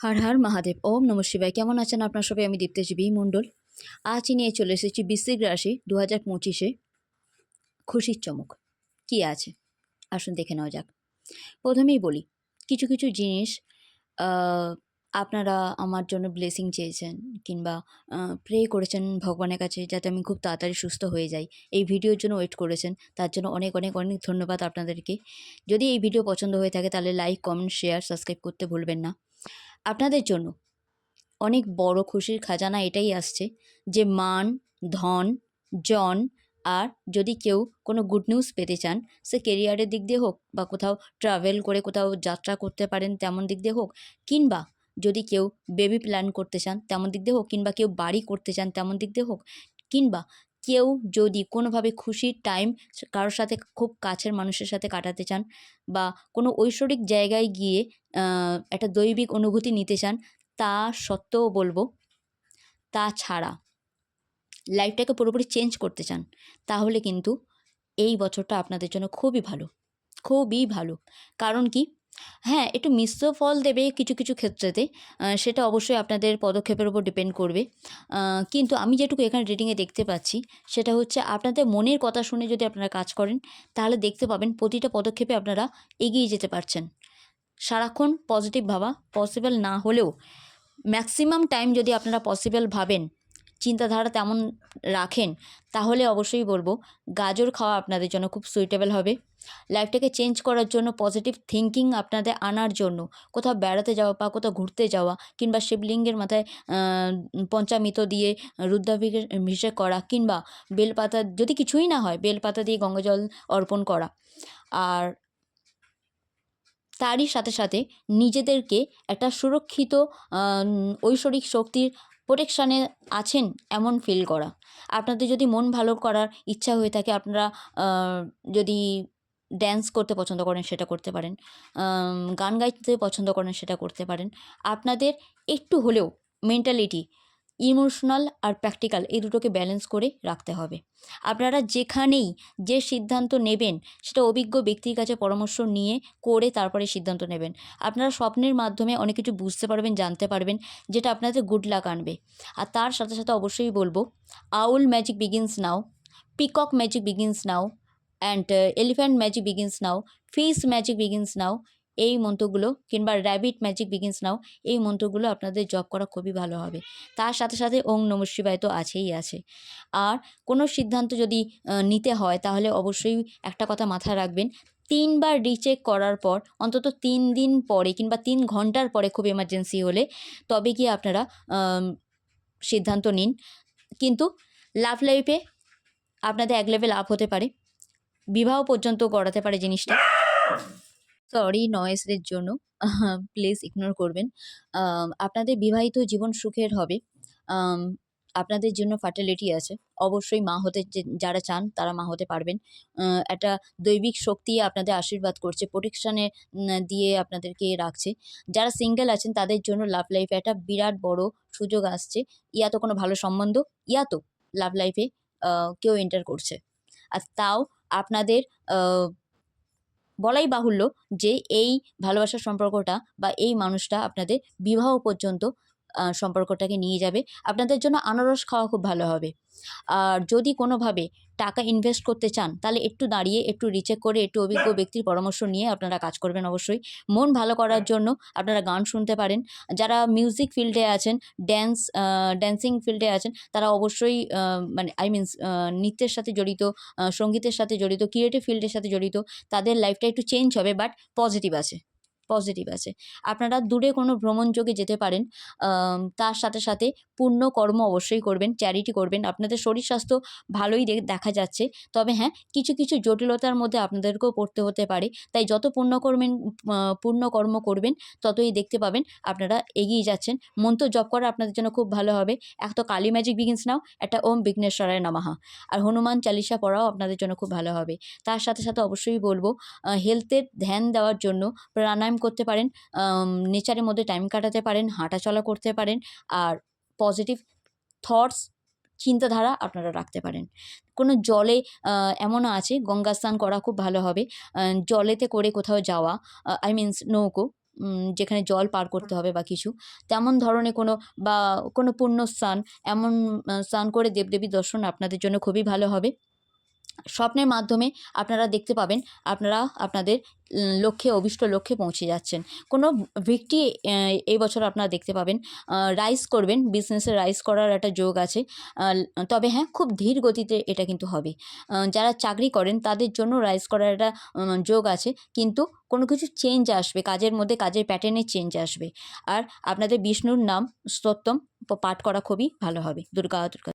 হর হর মহাদেব, ওম নম শিবায়। কেমন আছেন আপনার সবাই? আমি দীপ্তেশ বি মণ্ডল। আজ নিয়ে চলে এসেছি বৃশ্চিক রাশি দু হাজার পঁচিশে। খুশির চমক। কি আছে? আসুন দেখে নেওয়া যাক। প্রথমেই বলি, কিছু কিছু জিনিস আপনারা আমার জন্য ব্লেসিং চেয়েছেন কিংবা প্রে করেছেন ভগবানের কাছে যাতে আমি খুব তাড়াতাড়ি সুস্থ হয়ে যাই। এই ভিডিওর জন্য ওয়েট করেছেন। তার জন্য অনেক অনেক অনেক ধন্যবাদ আপনাদেরকে। যদি এই ভিডিও পছন্দ হয়ে থাকে তাহলে লাইক কমেন্ট শেয়ার সাবস্ক্রাইব করতে ভুলবেন না। আপনাদের জন্য। অনেক বড় খুশির খাজানা এটাই আসছে যে মান, ধন, জন আর যদি কেউ কোনো গুড নিউজ পেতে চান, সে কেরিয়ারের দিক দিয়ে হোক বা কোথাও ট্রাভেল করে কোথাও যাত্রা করতে পারেন তেমন দিক দিয়ে হোক, কিংবা যদি কেউ বেবি প্ল্যান করতে চান তেমন দিক দিয়ে হোক, কিংবা কেউ বাড়ি করতে চান তেমন দিক দিয়ে হোক, কিংবা কেউ যদি কোনোভাবে খুশির টাইম কারোর সাথে খুব কাছের মানুষের সাথে কাটাতে চান বা কোনো ঐশ্বরিক জায়গায় গিয়ে একটা দৈবিক অনুভূতি নিতে চান, তা সত্ত্বেও বলব, তা ছাড়া লাইফটাকে পুরোপুরি চেঞ্জ করতে চান, তাহলে কিন্তু এই বছরটা আপনাদের জন্য খুবই ভালো খুবই ভালো। কারণ কি? হ্যাঁ একটু মিশ্র ফল দেবে কিছু কিছু ক্ষেত্রেতে। সেটা অবশ্যই আপনাদের পদক্ষেপের উপর ডিপেন্ড করবে। কিন্তু আমি যেটুকু এখানে রিডিংয়ে দেখতে পাচ্ছি, সেটা হচ্ছে আপনাদের মনের কথা শুনে যদি আপনারা কাজ করেন, তাহলে দেখতে পাবেন প্রতিটা পদক্ষেপে আপনারা এগিয়ে যেতে পারছেন। সারাক্ষণ পজিটিভ ভাবা পসিবল না হলেও ম্যাক্সিমাম টাইম যদি আপনারা পসিবল ভাবেন, চিন্তাধারা তেমন রাখেন, তাহলে অবশ্যই বলব, গাজর খাওয়া আপনাদের জন্য খুব সুইটেবল হবে। লাইফটাকে চেঞ্জ করার জন্য পজিটিভ থিঙ্কিং আপনাদের আনার জন্য। কোথাও বেড়াতে যাওয়া বা কোথাও ঘুরতে যাওয়া কিংবা শিবলিঙ্গের মাথায় পঞ্চামৃত দিয়ে রুদ্রাভিষেক করা কিংবা বেলপাতা, যদি কিছুই না হয়, বেলপাতা দিয়ে গঙ্গাজল অর্পণ করা। আর তারই সাথে সাথে নিজেদেরকে একটা সুরক্ষিত ঐশ্বরিক শক্তির প্রোটেকশানে আছেন এমন ফিল করা। আপনাদের যদি মন ভালো করার ইচ্ছা হয়ে থাকে, আপনারা যদি ড্যান্স করতে পছন্দ করেন, সেটা করতে পারেন। গান গাইতে পছন্দ করেন, সেটা করতে পারেন। আপনাদের একটু হলেও মেন্টালিটি ইমোশনাল আর প্র্যাকটিক্যাল এই দুটোকে ব্যালেন্স করে রাখতে হবে। আপনারা যেখানেই যে সিদ্ধান্ত নেবেন, সেটা অভিজ্ঞ ব্যক্তির কাছে পরামর্শ নিয়ে করে তারপরে সিদ্ধান্ত নেবেন। আপনারা স্বপ্নের মাধ্যমে অনেক কিছু বুঝতে পারবেন, জানতে পারবেন, যেটা আপনাদের গুড লাক আনবে। আর তার সাথে সাথে অবশ্যই বলব, owl magic begins now peacock magic begins now and elephant magic begins now fish magic begins now এই মন্ত্রগুলো কিংবা র্যাবিট ম্যাজিক বিগিনস নাও এই মন্ত্রগুলো আপনাদের জব করা খুবই ভালো হবে। তার সাথে সাথে ওং নম শিবায় তো আছেই আছে। আর কোনো সিদ্ধান্ত যদি নিতে হয় তাহলে অবশ্যই একটা কথা মাথায় রাখবেন। তিনবার রিচেক করার পর, অন্তত তিন দিন পরে কিংবা তিন ঘণ্টার পরে খুব এমার্জেন্সি হলে তবে গিয়ে আপনারা সিদ্ধান্ত নিন। কিন্তু লাভ লাইফে আপনাদের এক লেভেল আপ হতে পারে। বিবাহ পর্যন্ত গড়াতে পারে জিনিসটা। সরি নয়েসের জন্য। প্লিজ ইগনোর করবেন। আপনাদের বিবাহিত জীবন সুখের হবে। আপনাদের জন্য ফার্টিলিটি আছে। অবশ্যই মা হতে যারা চান, তারা মা হতে পারবেন। একটা দৈবিক শক্তি আপনাদের আশীর্বাদ করছে প্রোটেকশানে দিয়ে আপনাদেরকে রাখছে। যারা সিঙ্গেল আছেন, তাদের জন্য লাভ লাইফে একটা বিরাট বড় সুযোগ আসছে। ইয়া তো কোনো ভালো সম্বন্ধ? ইয়া তো লাভ লাইফে কেউ এন্টার করছে। আর তাও আপনাদের বলাই বাহুল্য যে এই ভালোবাসার সম্পর্কটা বা এই মানুষটা আপনাদের বিবাহ পর্যন্ত সম্পর্কটাকে নিয়ে যাবে। আপনাদের জন্য আনারস খাওয়া খুব ভালো হবে। আর যদি কোনোভাবে টাকা ইনভেস্ট করতে চান, তাহলে একটু দাঁড়িয়ে, একটু রিচেক করে, একটু অভিজ্ঞ ব্যক্তির পরামর্শ নিয়ে আপনারা কাজ করবেন অবশ্যই। মন ভালো করার জন্য আপনারা গান শুনতে পারেন। যারা মিউজিক ফিল্ডে আছেন ড্যান্স ড্যান্সিং ফিল্ডে আছেন, তারা অবশ্যই মানে আই মিনস নৃত্যের সাথে জড়িত সঙ্গীতের সাথে জড়িত ক্রিয়েটিভ ফিল্ডের সাথে জড়িত, তাদের লাইফটা একটু চেঞ্জ হবে বাট পজিটিভ আছে। পজিটিভ আছে। আপনারা দূরে কোনো ভ্রমণযোগে যেতে পারেন তার সাথে সাথে পুণ্য কর্ম অবশ্যই করবেন চ্যারিটি করবেন। আপনাদের শরীর স্বাস্থ্য ভালোই দেখা যাচ্ছে। তবে হ্যাঁ কিছু কিছু জটিলতার মধ্যে আপনাদেরকেও পড়তে হতে পারে। তাই যত পুণ্য করবেন কর্ম করবেন, ততই দেখতে পাবেন আপনারা এগিয়ে যাচ্ছেন। মন্ত্র জপ করা আপনাদের জন্য খুব ভালো হবে। এক তো কালী ম্যাজিক বিগিনস নাও একটা ওম বিঘ্নেশ্বরায় নামাহা আর হনুমান চালিসা পড়াও আপনাদের জন্য খুব ভালো হবে। তার সাথে সাথে অবশ্যই বলব হেলথের ধ্যান দেওয়ার জন্য, প্রাণায়াম করতে পারেন নেচারের মধ্যে টাইম কাটাতে পারেন হাঁটাচলা করতে পারেন আর পজিটিভ থটস চিন্তাধারা আপনারা রাখতে পারেন। কোনো জলে আহ, এমনও আছে গঙ্গা স্নান করা খুব ভালো হবে। জলেতে করে কোথাও যাওয়া আই মিনস নৌকো যেখানে জল পার করতে হবে বা কিছু। তেমন ধরনের কোনো বা কোনো পুণ্য স্থান এমন স্নান করে দেবদেবীর দর্শন আপনাদের জন্য খুবই ভালো হবে। স্বপ্নের মাধ্যমে আপনারা দেখতে পাবেন আপনারা আপনাদের লক্ষ্যে, অভিষ্ট লক্ষ্যে পৌঁছে যাচ্ছেন। কোনো ভিক্টি এই বছর আপনারা দেখতে পাবেন রাইস করবেন বিজনেসে রাইস করার একটা যোগ আছে। তবে হ্যাঁ খুব ধীর গতিতে এটা কিন্তু হবে। যারা চাকরি করেন তাদের জন্য রাইস করার একটা যোগ আছে। কিন্তু কোনো কিছু চেঞ্জ আসবে, কাজের মধ্যে কাজের প্যাটার্নে চেঞ্জ আসবে। আর আপনাদের বিষ্ণুর নাম স্তোত্তম পাঠ করা খুবই ভালো হবে। দুর্গা দুর্গা